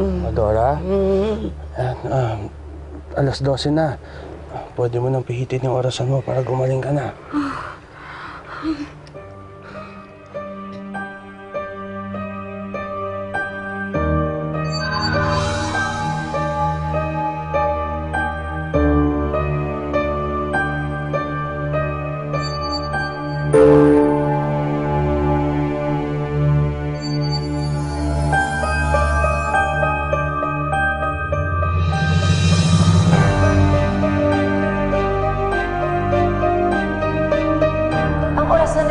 Adora? Yan, um, alas 12 na. Pwede mo nang pihitin yung orasan mo para gumaling ka na.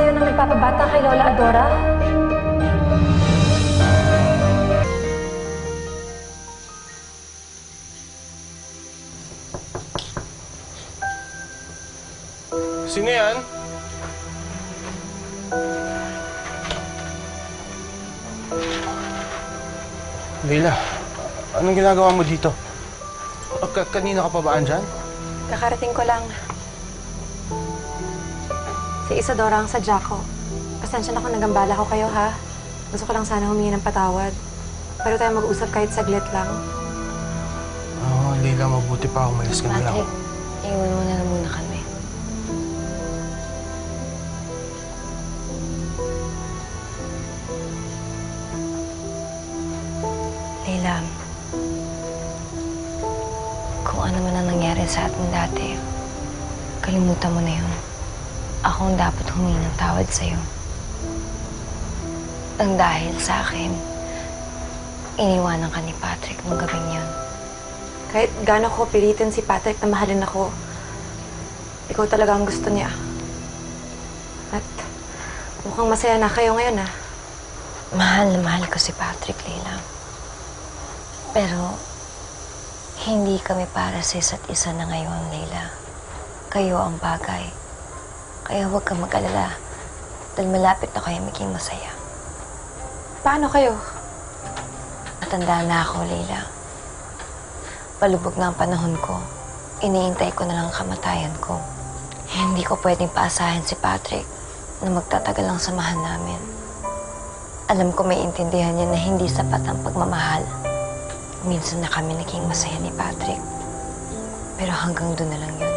Yun ang nagpapabata kay Lola Adora? Sino yan? Leila, anong ginagawa mo dito? Ka kanina ka pa ba andyan? Kakarating ko lang. Si Isadora ang sadya ko. Pasensya na kung nagambala ko kayo, ha? Gusto ko lang sana humingi ng patawad. Pero tayo mag-usap kahit saglit lang. Oo, oh, Leila, mabuti pa umalis ka na lang. Patrick, iwan mo na lang muna kami. Leila, kung ano man ang nangyari sa atin dati, kalimutan mo na yun. Ako ang dapat humingi ng tawad sa'yo. Ang dahil sa akin, iniwanan ka ni Patrick nung gabing yun. Kahit gaano ko pilitin si Patrick na mahalin ako, ikaw talaga ang gusto niya. At mukhang masaya na kayo ngayon, ah. Mahal na mahal ko si Patrick, Leila. Pero, hindi kami para sa isa't isa na ngayon, Leila. Kayo ang bagay. Kaya huwag kang mag-alala. Dahil malapit na kayo maging masaya. Paano kayo? Matanda na ako, Leila. Palubog na ang panahon ko. Iniintay ko na lang ang kamatayan ko. Hindi ko pwedeng paasahin si Patrick na magtatagal ang samahan namin. Alam ko may intindihan niya na hindi sapat ang pagmamahal. Minsan na kami naging masaya ni Patrick. Pero hanggang doon na lang yun.